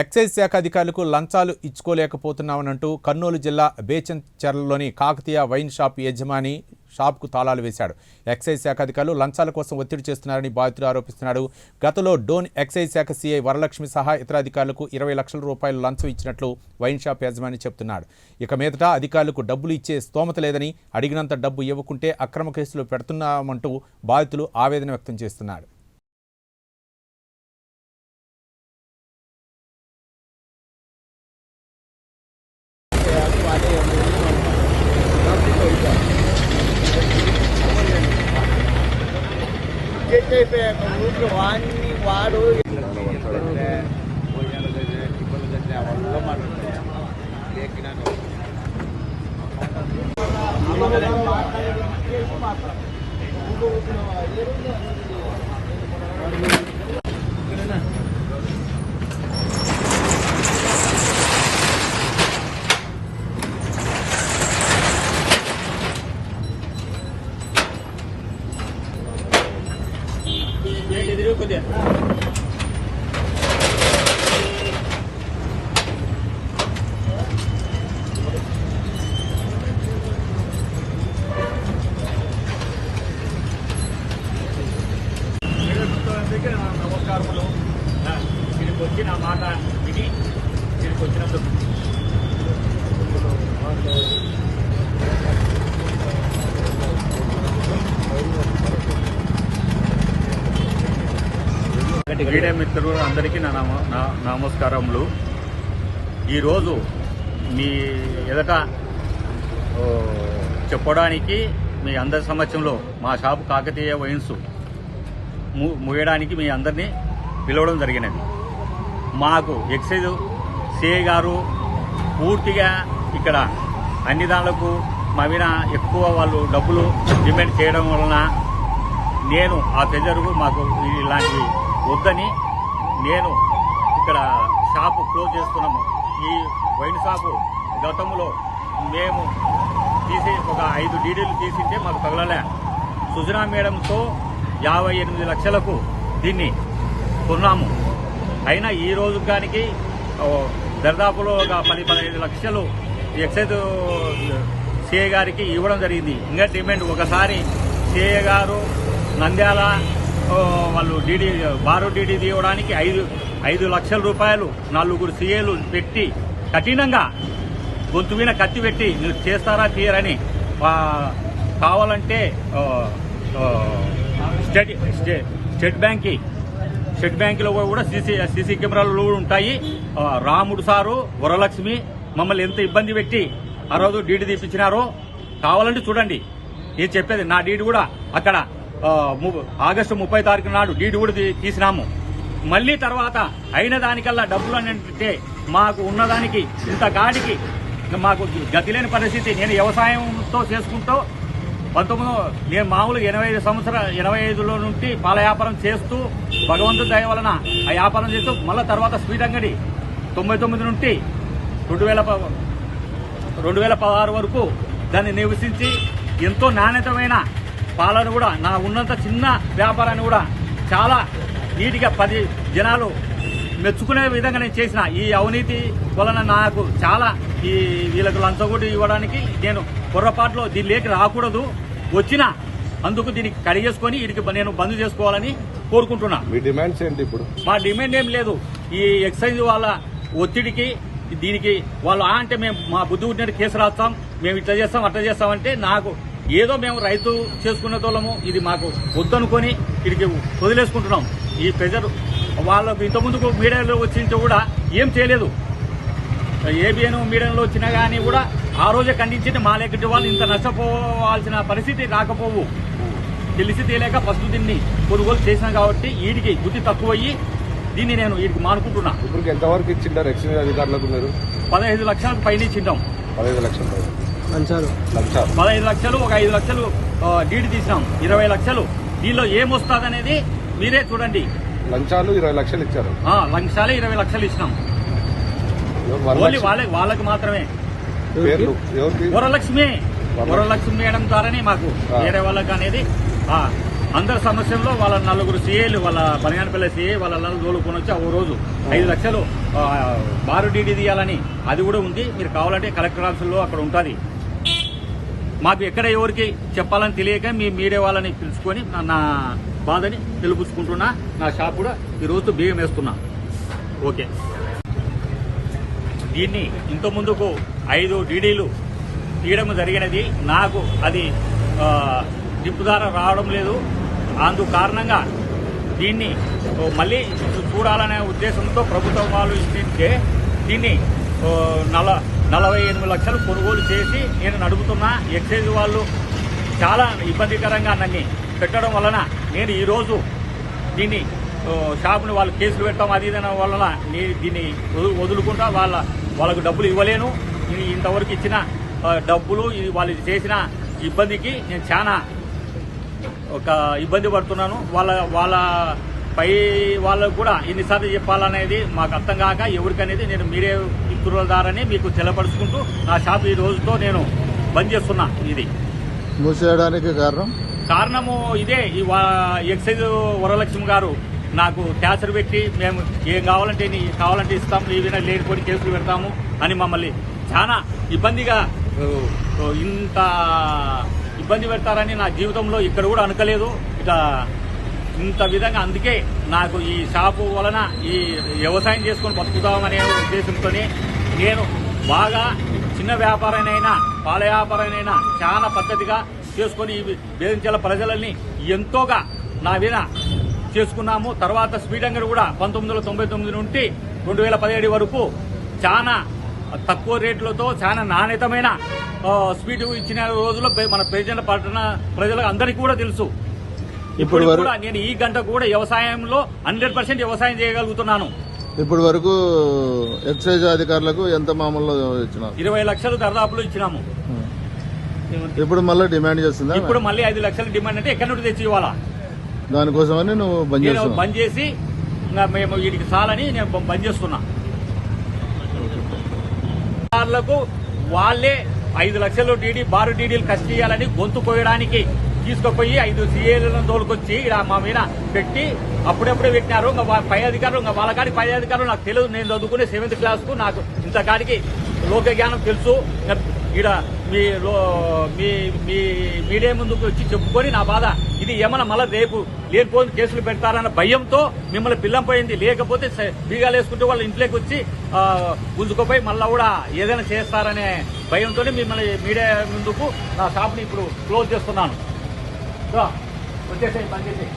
Excise శాఖ అధికారులకు లంచాలు ఇచ్చుకోలేకపోతున్నామనంటూ కర్నూలు జిల్లా బేచంచెర్లలోని కాకతీయ వైన్ షాప్ యజమాని షాప్కు తాళాలు వేశాడు. ఎక్సైజ్ శాఖ అధికారులు లంచాల కోసం ఒత్తిడి చేస్తున్నారని బాధితుడు ఆరోపిస్తున్నాడు. గతంలో డోన్ ఎక్సైజ్ శాఖ సీఐ వరలక్ష్మి సహా ఇతర అధికారులకు ఇరవై లక్షల రూపాయలు లంచం ఇచ్చినట్లు వైన్ షాప్ యజమాని చెబుతున్నాడు ఇక మీదట అధికారులకు డబ్బులు ఇచ్చే స్తోమత లేదని అడిగినంత డబ్బు ఇవ్వకుంటే అక్రమ కేసులు పెడుతున్నామంటూ బాధితులు ఆవేదన వ్యక్తం చేస్తున్నాడు అయిపోయాక వాడిని వాడు మాట్లాడుతున్నాను దీనికి వచ్చి నా మాట విని దీనికి వచ్చినందుకు మీడియా మిత్రులు అందరికీ నా నమ- నా నమస్కారములు. ఈరోజు మీ ఎదట చెప్పడానికి మీ అందరి సమక్షంలో మా షాపు కాకతీయ వైన్స్ ము- ముగియడానికి మీ అందరినీ పిలవడం జరిగినది. మాకు ఎక్సైజ్ సిఐ గారు పూర్తిగా ఇక్కడ అన్ని దానిలకు మా మీద ఎక్కువ వాళ్ళు డబ్బులు డిమాండ్ చేయడం వలన నేను ఆ ప్రెజర్కు మాకు ఇలాంటివి వద్దని నేను ఇక్కడ షాపు క్లోజ్ చేస్తున్నాము. ఈ వైన్ షాపు గతంలో మేము తీసి ఒక ఐదు డీడీలు తీసింటే మాకు తగలలే. సుజనా మేడంతో యాభై ఎనిమిది లక్షలకు దీన్ని కొన్నాము. అయినా ఈ రోజు కానికి దరిదాపులో ఒక పది పదిహేను లక్షలు ఎక్సైజ్ సిఏ గారికి ఇవ్వడం జరిగింది. ఇంకా డిమాండ్ ఒకసారి సిఏ గారు నంద్యాల వాళ్ళు డీడీ బారు డీడీ తీయడానికి ఐదు ఐదు లక్షల రూపాయలు నలుగురు సీఏలు పెట్టి కఠినంగా గొంతు మీద కత్తి పెట్టి మీరు చేస్తారా తీయరని? కావాలంటే స్టేట్ స్టే- స్టేట్ బ్యాంక్కి స్టేట్ బ్యాంకులో కూడా సీసీ సీసీ కెమెరాలు కూడా ఉంటాయి. రాముడు సారు వరలక్ష్మి మమ్మల్ని ఎంత ఇబ్బంది పెట్టి ఆ రోజు డీడీ తీపించినారో కావాలంటే చూడండి. నేను చెప్పేది నా డీడీ కూడా అక్కడ ము- ఆగస్టు ముప్పై తారీఖు నాడు డీడీ కూడా తీసినాము. మళ్ళీ తర్వాత అయిన దానికల్లా డబ్బులు అని అంటే మాకు ఉన్నదానికి ఇంత గాడికి మాకు గతి లేని పరిస్థితి. నేను వ్యవసాయంతో చేసుకుంటూ పంతొమ్మిది నేను మామూలుగా ఎనభై ఐదు సంవత్సరాలు ఎనభై ఐదులో నుండి పాల వ్యాపారం చేస్తూ భగవంతుడి దయ వలన ఆ వ్యాపారం చేస్తూ మళ్ళీ తర్వాత స్వీట్ అంగడి తొంభై తొమ్మిది నుండి రెండు వేల రెండు వేల పదహారు వరకు దాన్ని నివసించి ఎంతో నాణ్యతమైన పాలను కూడా నా ఉన్నంత చిన్న వ్యాపారాన్ని కూడా చాలా నీట్గా పది జనాలు మెచ్చుకునే విధంగా నేను చేసిన ఈ అవినీతి వలన నాకు చాలా ఈ వీళ్ళకు లంచగొట్టి ఇవ్వడానికి నేను పొర్రపాట్లో దీనిలోకి రాకూడదు. వచ్చిన అందుకు దీనికి కడిగేసుకొని వీడికి నేను బంద్ చేసుకోవాలని కోరుకుంటున్నా. మీ డిమాండ్స్ ఏంటి ఇప్పుడు? మా డిమాండ్ ఏం లేదు. ఈ ఎక్సైజ్ వాళ్ళ ఒత్తిడికి దీనికి వాళ్ళు ఆ అంటే మేము మా బుద్ధి ఉంటే కేసు రాస్తాం మేము ఇట్లా చేస్తాం అట్లా చేస్తామంటే నాకు ఏదో మేము రైతు చేసుకునే తోళ్ళము ఇది మాకు వద్దనుకొని వీడికి వదిలేసుకుంటున్నాం. ఈ ప్రెజర్ వాళ్ళకు ఇంతకుముందుకు మీడియాలో వచ్చింటే కూడా ఏం చేయలేదు. ఏబిఎన్ మీడియాలో వచ్చినా కానీ కూడా ఆ రోజే ఖండించింది మా లెక్కటి వాళ్ళు ఇంత నష్టపోవాల్సిన పరిస్థితి రాకపోవు. తెలిసి తెలియక ఫస్ట్ దీన్ని కొనుగోలు చేసినాం కాబట్టి వీడికి బుద్ధి తక్కువయ్యి దీన్ని నేను వీడికి మానుకుంటున్నా. ఇప్పుడు ఎంతవరకు ఇచ్చింటారు ఎక్సైజ్ అధికారులకు మీరు? పదహైదు లక్షలకు పైన ఇచ్చింటాం. పదహైదు లక్షల పైన. అంచారు లంచాలు. పదహైదు లక్షలు ఒక ఐదు లక్షలు డీడీ తీసినాం. ఇరవై లక్షలు. దీనిలో ఏమొస్తుంది అనేది మీరే చూడండి. లంచాలు ఇరవై లక్షలు ఇచ్చారు. లక్షాలే ఇరవై లక్షలు ఇచ్చినాం. ఓన్లీ వాళ్ళకి వాళ్ళకి మాత్రమే. పేర్లు. ఎవరికి? వరలక్ష్మి. వరలక్ష్మి. మేడం ద్వారానే మాకు. వేరే వాళ్ళకి అనేది అందరి సమస్యల్లో వాళ్ళ నలుగురు సీఏలు వాళ్ళ బనగానపల్లి సీఏ వాళ్ళ తోలుకొని వచ్చి ఓ రోజు ఐదు లక్షలు బారు డీడీ తీయాలని అది కూడా ఉంది. మీరు కావాలంటే కలెక్టర్ ఆఫీసులో అక్కడ ఉంటుంది. మాకు ఎక్కడ ఎవరికి చెప్పాలని తెలియక మీ మీడియా వాళ్ళని పిలుచుకొని నా బాధని తెలుపుకుంటున్నా. నా షాప్ కూడా ఈ రోజు బియ్యం వేస్తున్నా. ఓకే. దీన్ని ఇంత ముందుకు ఐదు డీడీలు తీయడం జరిగినది. నాకు అది ఆ, రావడం లేదు. అందు కారణంగా దీన్ని మళ్ళీ చూడాలనే ఉద్దేశంతో ప్రభుత్వం వాళ్ళు ఇస్తే దీన్ని నల నలభై ఎనిమిది లక్షలు కొనుగోలు చేసి నేను నడుపుతున్నా. ఎక్సైజ్ వాళ్ళు చాలా ఇబ్బందికరంగా నన్ను పెట్టడం వలన నేను ఈరోజు దీన్ని షాపుని వాళ్ళు కేసులు పెట్టడం అది ఇది వలన నేను దీన్ని వదు- వదులుకుంటా వాళ్ళ వాళ్ళకు డబ్బులు ఇవ్వలేను. ఇంతవరకు ఇచ్చిన డబ్బులు ఇది వాళ్ళు చేసిన ఇబ్బందికి నేను చాలా ఒక ఇబ్బంది పడుతున్నాను. వాళ్ళ వాళ్ళ పై వాళ్ళకు కూడా ఎన్నిసార్లు చెప్పాలనేది మాకు అర్థం కాక ఎవరికనేది నేను మీడియా మిత్రుల ద్వారానే మీకు తెలపరుచుకుంటూ నా షాప్ ఈ రోజుతో నేను బంద్ చేస్తున్నా ఇది. మూసేయడానికి కారణం? కారణము ఇదే. ఈ వా- ఎక్సైజ్ వరలక్ష్మి గారు నాకు ట్యాచర్ పెట్టి మేము ఏం కావాలంటే నీ కావాలంటే ఇస్తాం ఏదైనా లేనిపోయి కేసులు పెడతాము అని మమ్మల్ని చాలా ఇబ్బందిగా ఇంత ఇబ్బంది పెడతారని నా జీవితంలో ఇక్కడ కూడా అనుకోలేదు. ఇట్లా ఇంత విధంగా అందుకే నాకు ఈ షాపు వలన ఈ వ్యవసాయం చేసుకొని బతుకుతామనే ఉద్దేశంతో నేను బాగా చిన్న వ్యాపారనైనా పాల వ్యాపారనైనా చాలా పద్ధతిగా చేసుకొని బేదంచెల ప్రజలని ఎంతోగా నా మీద చేసుకున్నాము. తర్వాత స్పీడ్ అంగడి కూడా పంతొమ్మిది వందల తొంభై తొమ్మిది నుండి రెండు వేల పదిహేడు వరకు చాలా తక్కువ రేట్లతో చాలా నాణ్యతమైన స్వీట్ ఇచ్చిన రోజుల్లో మన పేజెంట పట్టణ ప్రజలకు అందరికీ కూడా తెలుసు. ఇప్పుడు కూడా నేను ఈ గంట కూడా వ్యవసాయంలో హండ్రెడ్ పర్సెంట్ వ్యవసాయం చేయగలుగుతున్నాను. ఇప్పటి వరకు ఎక్సైజ్ అధికారులకు ఎంత మామూలు ఇచ్చినారు? ఇరవై లక్షలు దర్దాపులు ఇచ్చినాము. ఇప్పుడు మళ్ళీ డిమాండ్ చేస్తుందా? ఇప్పుడు మళ్ళీ ఐదు లక్షలు డిమాండ్ అంటే ఎక్కడి నుండి తెచ్చి ఇవ్వాలా? దానికోసమని నువ్వు బంద్ నేను చేస్తున్నావు. బంద్ చేసి ఇంకా మేము వీటికి చాలని నేను బంద్ చేస్తున్నా. వాళ్ళకు వాళ్ళే ఐదు లక్షలు డీడీ బారు డీడీలు ఖర్చు చేయాలని గొంతు కోయడానికి తీసుకుపోయి ఐదు సీఏలను తోలుకొచ్చి ఇలా మా మీద పెట్టి అప్పుడప్పుడే పెట్టినారు. ఇంకా పై అధికారులు ఇంకా వాళ్ళ కాడికి పై అధికారులు నాకు తెలియదు. నేను చదువుకునే సెవెంత్ క్లాస్కు నాకు ఇంత కాడికి లోక జ్ఞానం తెలుసు. ఈడ మీ మీ మీ మీడియా ముందుకు వచ్చి చెప్పుకొని నా బాధ. ఇది ఏమన్నా మళ్ళీ రేపు లేనిపోయిన కేసులు పెడతారన్న భయంతో మిమ్మల్ని పిల్లం పోయింది. లేకపోతే బీగాలు వేసుకుంటే వాళ్ళ ఇంట్లోకి వచ్చి గుంజుకుపోయి మళ్ళా కూడా ఏదైనా చేస్తారనే భయంతో మిమ్మల్ని మీడియా ముందుకు నా షాప్ని ఇప్పుడు క్లోజ్ చేస్తున్నాను. వచ్చేసాయి పనిచేసాయి